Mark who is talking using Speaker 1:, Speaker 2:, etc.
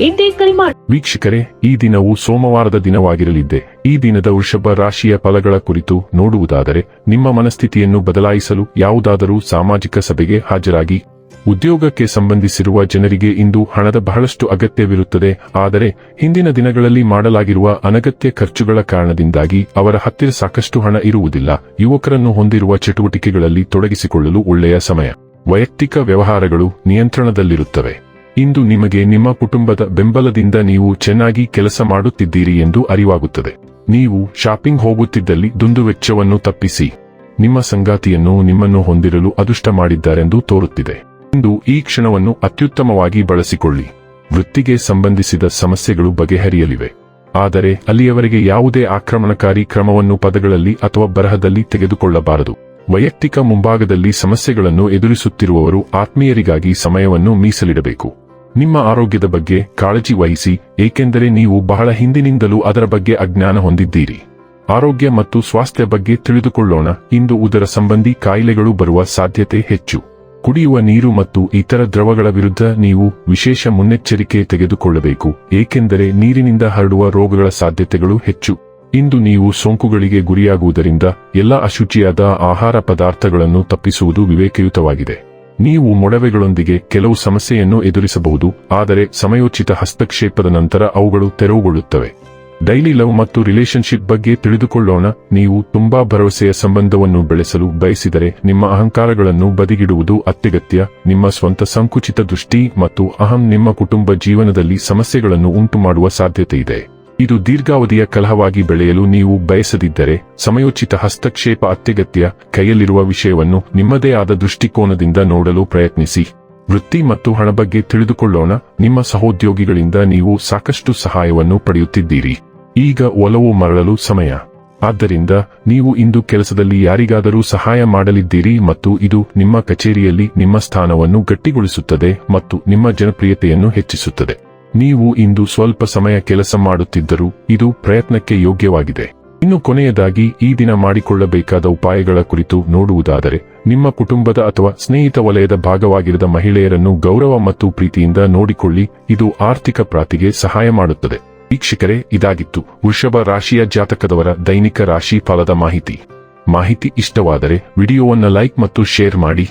Speaker 1: ಇಂದೇ ಕರೆ ಮಾಡಿ.
Speaker 2: ವೀಕ್ಷಕರೇ, ಈ ದಿನವು ಸೋಮವಾರದ ದಿನವಾಗಿರಲಿದ್ದೆ. ಈ ದಿನದ ವೃಷಭ ರಾಶಿಯ ಫಲಗಳ ಕುರಿತು ನೋಡುವುದಾದರೆ, ನಿಮ್ಮ ಮನಸ್ಥಿತಿಯನ್ನು ಬದಲಾಯಿಸಲು ಯಾವುದಾದರೂ ಸಾಮಾಜಿಕ ಸಭೆಗೆ ಹಾಜರಾಗಿ. ಉದ್ಯೋಗಕ್ಕೆ ಸಂಬಂಧಿಸಿರುವ ಜನರಿಗೆ ಇಂದು ಹಣದ ಬಹಳಷ್ಟು ಅಗತ್ಯವಿರುತ್ತದೆ. ಆದರೆ, ಹಿಂದಿನ ದಿನಗಳಲ್ಲಿ ಮಾಡಲಾಗಿರುವ ಅನಗತ್ಯ ಖರ್ಚುಗಳ ಕಾರಣದಿಂದಾಗಿ ಅವರ ಹತ್ತಿರ ಸಾಕಷ್ಟು ಹಣ ಇರುವುದಿಲ್ಲ. ಯುವಕರನ್ನು ಹೊಂದಿರುವ ಚಟುವಟಿಕೆಗಳಲ್ಲಿ ತೊಡಗಿಸಿಕೊಳ್ಳಲು ಒಳ್ಳೆಯ ಸಮಯ. ವೈಯಕ್ತಿಕ ವ್ಯವಹಾರಗಳು ನಿಯಂತ್ರಣದಲ್ಲಿರುತ್ತವೆ. ಇಂದು ನಿಮಗೆ ನಿಮ್ಮ ಕುಟುಂಬದ ಬೆಂಬಲದಿಂದ ನೀವು ಚೆನ್ನಾಗಿ ಕೆಲಸ ಮಾಡುತ್ತಿದ್ದೀರಿ ಎಂದು ಅರಿವಾಗುತ್ತದೆ. ನೀವು ಶಾಪಿಂಗ್ ಹೋಗುತ್ತಿದ್ದಲ್ಲಿ ದುಂದುವೆಚ್ಚವನ್ನು ತಪ್ಪಿಸಿ. ನಿಮ್ಮ ಸಂಗಾತಿಯನ್ನು ನಿಮ್ಮನ್ನು ಹೊಂದಿರಲು ಅದೃಷ್ಟ ಮಾಡಿದ್ದಾರೆಂದು ತೋರುತ್ತಿದೆ. ಇಂದು ಈ ಕ್ಷಣವನ್ನು ಅತ್ಯುತ್ತಮವಾಗಿ ಬಳಸಿಕೊಳ್ಳಿ. ವೃತ್ತಿಗೆ ಸಂಬಂಧಿಸಿದ ಸಮಸ್ಯೆಗಳು ಬಗೆಹರಿಯಲಿವೆ. ಆದರೆ ಅಲ್ಲಿಯವರೆಗೆ ಯಾವುದೇ ಆಕ್ರಮಣಕಾರಿ ಕ್ರಮವನ್ನು ಪದಗಳಲ್ಲಿ ಅಥವಾ ಬರಹದಲ್ಲಿ ತೆಗೆದುಕೊಳ್ಳಬಾರದು. ವೈಯಕ್ತಿಕ ಮುಂಭಾಗದಲ್ಲಿ ಸಮಸ್ಯೆಗಳನ್ನು ಎದುರಿಸುತ್ತಿರುವವರು ಆತ್ಮೀಯರಿಗಾಗಿ ಸಮಯವನ್ನು ಮೀಸಲಿಡಬೇಕು. ನಿಮ್ಮ ಆರೋಗ್ಯದ ಬಗ್ಗೆ ಕಾಳಜಿ ವಹಿಸಿ, ಏಕೆಂದರೆ ನೀವು ಬಹಳ ಹಿಂದಿನಿಂದಲೂ ಅದರ ಬಗ್ಗೆ ಅಜ್ಞಾನ ಹೊಂದಿದ್ದೀರಿ. ಆರೋಗ್ಯ ಮತ್ತು ಸ್ವಾಸ್ಥ್ಯ ಬಗ್ಗೆ ತಿಳಿದುಕೊಳ್ಳೋಣ, ಇಂದು ಉದರ ಸಂಬಂಧಿ ಕಾಯಿಲೆಗಳು ಬರುವ ಸಾಧ್ಯತೆ ಹೆಚ್ಚು. ಕುಡಿಯುವ ನೀರು ಮತ್ತು ಇತರ ದ್ರವಗಳ ವಿರುದ್ಧ ನೀವು ವಿಶೇಷ ಮುನ್ನೆಚ್ಚರಿಕೆ ತೆಗೆದುಕೊಳ್ಳಬೇಕು, ಏಕೆಂದರೆ ನೀರಿನಿಂದ ಹರಡುವ ರೋಗಗಳ ಸಾಧ್ಯತೆಗಳು ಹೆಚ್ಚು. ಇಂದು ನೀವು ಸೋಂಕುಗಳಿಗೆ ಗುರಿಯಾಗುವುದರಿಂದ ಎಲ್ಲ ಅಶುಚಿಯಾದ ಆಹಾರ ಪದಾರ್ಥಗಳನ್ನು ತಪ್ಪಿಸುವುದು ವಿವೇಕಯುತವಾಗಿದೆ. ನೀವು ಮೊಡವೆಗಳೊಂದಿಗೆ ಕೆಲವು ಸಮಸ್ಯೆಯನ್ನು ಎದುರಿಸಬಹುದು, ಆದರೆ ಸಮಯೋಚಿತ ಹಸ್ತಕ್ಷೇಪದ ನಂತರ ಅವುಗಳು ತೆರವುಗೊಳ್ಳುತ್ತವೆ. ಡೈಲಿ ಲವ್ ಮತ್ತು ರಿಲೇಶನ್ಶಿಪ್ ಬಗ್ಗೆ ತಿಳಿದುಕೊಳ್ಳೋಣ, ನೀವು ತುಂಬಾ ಭರವಸೆಯ ಸಂಬಂಧವನ್ನು ಬೆಳೆಸಲು ಬಯಸಿದರೆ ನಿಮ್ಮ ಅಹಂಕಾರಗಳನ್ನು ಬದಿಗಿಡುವುದು ಅತ್ಯಗತ್ಯ, ನಿಮ್ಮ ಸ್ವಂತ ಸಂಕುಚಿತ ದೃಷ್ಟಿ ಮತ್ತು ಅಹಂ ನಿಮ್ಮ ಕುಟುಂಬ ಜೀವನದಲ್ಲಿ ಸಮಸ್ಯೆಗಳನ್ನು ಉಂಟುಮಾಡುವ ಸಾಧ್ಯತೆ ಇದೆ ಇದು ದೀರ್ಘಾವಧಿಯ ಕಲಹವಾಗಿ ಬೆಳೆಯಲು ನೀವು ಬಯಸದಿದ್ದರೆ ಸಮಯೋಚಿತ ಹಸ್ತಕ್ಷೇಪ ಅತ್ಯಗತ್ಯ ಕೈಯಲ್ಲಿರುವ ವಿಷಯವನ್ನು ನಿಮ್ಮದೇ ಆದ ದೃಷ್ಟಿಕೋನದಿಂದ ನೋಡಲು ಪ್ರಯತ್ನಿಸಿ. ವೃತ್ತಿ ಮತ್ತು ಹಣ ಬಗ್ಗೆ ತಿಳಿದುಕೊಳ್ಳೋಣ. ನಿಮ್ಮ ಸಹೋದ್ಯೋಗಿಗಳಿಂದ ನೀವು ಸಾಕಷ್ಟು ಸಹಾಯವನ್ನು ಪಡೆಯುತ್ತಿದ್ದೀರಿ. ಈಗ ಒಲವು ಮರಳಲು ಸಮಯ. ಆದ್ದರಿಂದ ನೀವು ಇಂದು ಕೆಲಸದಲ್ಲಿ ಯಾರಿಗಾದರೂ ಸಹಾಯ ಮಾಡಲಿದ್ದೀರಿ ಮತ್ತು ಇದು ನಿಮ್ಮ ಕಚೇರಿಯಲ್ಲಿ ನಿಮ್ಮ ಸ್ಥಾನವನ್ನು ಗಟ್ಟಿಗೊಳಿಸುತ್ತದೆ ಮತ್ತು ನಿಮ್ಮ ಜನಪ್ರಿಯತೆಯನ್ನು ಹೆಚ್ಚಿಸುತ್ತದೆ. ನೀವು ಇಂದು ಸ್ವಲ್ಪ ಸಮಯ ಕೆಲಸ ಮಾಡುತ್ತಿದ್ದರೂ ಇದು ಪ್ರಯತ್ನಕ್ಕೆ ಯೋಗ್ಯವಾಗಿದೆ. ಇನ್ನು ಕೊನೆಯದಾಗಿ ಈ ದಿನ ಮಾಡಿಕೊಳ್ಳಬೇಕಾದ ಉಪಾಯಗಳ ಕುರಿತು ನೋಡುವುದಾದರೆ, ನಿಮ್ಮ ಕುಟುಂಬದ ಅಥವಾ ಸ್ನೇಹಿತ ವಲಯದ ಭಾಗವಾಗಿರದ ಮಹಿಳೆಯರನ್ನು ಗೌರವ ಮತ್ತು ಪ್ರೀತಿಯಿಂದ ನೋಡಿಕೊಳ್ಳಿ. ಇದು ಆರ್ಥಿಕ ಪ್ರಾತಿಗೆ ಸಹಾಯ ಮಾಡುತ್ತದೆ. ವೀಕ್ಷಕರೇ, ಇದಾಗಿತ್ತು ವೃಷಭ ರಾಶಿಯ ಜಾತಕದವರ ದೈನಿಕ ರಾಶಿ ಫಲದ ಮಾಹಿತಿ. ಮಾಹಿತಿ ಇಷ್ಟವಾದರೆ ವಿಡಿಯೋವನ್ನು ಲೈಕ್ ಮತ್ತು ಶೇರ್ ಮಾಡಿ.